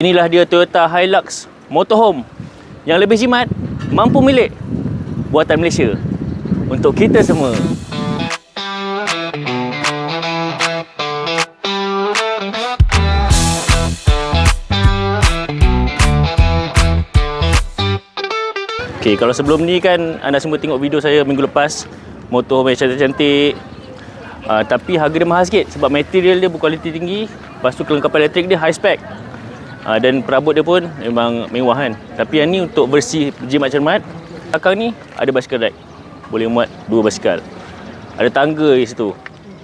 Inilah dia Toyota Hilux Motorhome yang lebih jimat, mampu milik buatan Malaysia. Untuk kita semua. Okay, kalau sebelum ni kan anda semua tengok video saya minggu lepas. Motorhome yang cantik-cantik. Uh, tapi harga dia mahal sikit sebab material dia berkualiti tinggi. Lepas tu kelengkapan elektrik dia high spec uh, dan perabot dia pun memang mewah kan. Tapi yang ni untuk versi jimat cermat belakang ni ada basikal ride boleh muat dua basikal. Ada tangga di situ.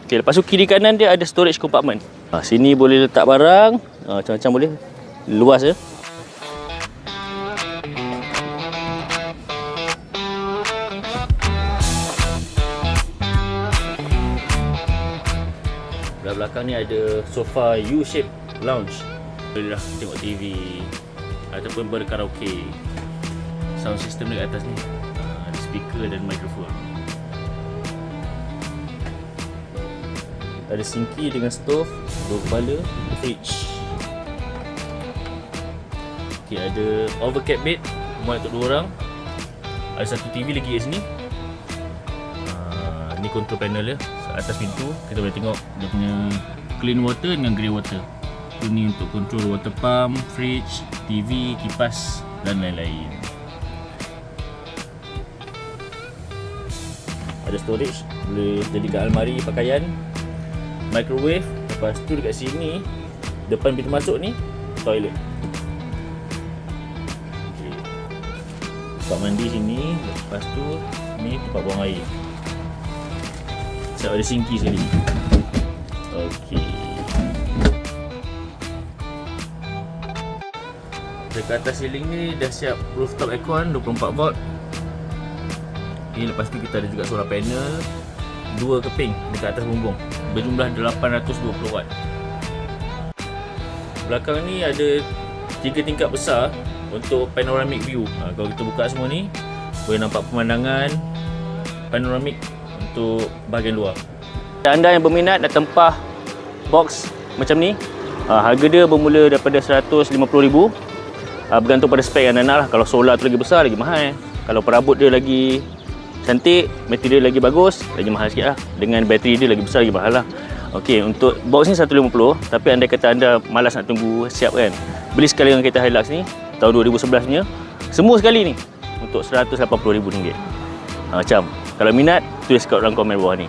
Okay, lepas tu kiri kanan dia ada storage compartment. Uh, sini boleh letak barang. Uh, macam-macam boleh. Luas ya. Belah belakang ni ada sofa U-shape lounge. Lah tengok TV ataupun berkaraoke. Sound system dekat atas ni. ah, Ada speaker dan mikrofon. Ada sinki dengan stove, dua kepala, fridge. Okay, ada overcap bed muat untuk dua orang. Ada satu TV lagi kat sini. Ah, ni control panel dia atas pintu kita boleh tengok dia punya clean water dengan grey water tu ni untuk control water pump, fridge, TV, kipas dan lain-lain. Ada storage boleh jadikan almari pakaian microwave lepas tu dekat sini depan pintu masuk ni toilet. Okay. tempat mandi sini lepas tu ni tempat buang air. Siap ada sinki sekali. Okey Dekat atas ceiling ni dah siap rooftop aircon 24 volt. Okay, lepas tu kita ada juga solar panel Dua keping dekat atas bumbung. Berjumlah 820 watt. Belakang ni ada tiga tingkap besar untuk panoramic view. Ha, Kalau kita buka semua ni Boleh nampak pemandangan Panoramic untuk bahagian luar. Anda yang berminat nak tempah box macam ni, uh, harga dia bermula daripada RM150,000 uh, bergantung pada spek yang anda nak lah. Kalau solar tu lagi besar, lagi mahal. Kalau perabot dia lagi cantik, material lagi bagus, lagi mahal sikit lah. Dengan bateri dia lagi besar, lagi mahal lah. Okey, untuk box ni RM150 tapi anda kata anda malas nak tunggu siap kan. Beli sekali dengan kereta Hilux ni, tahun 2011 punya. Semua sekali ni untuk RM180,000. Ha, macam kalau minat tulis kat dalam komen bawah ni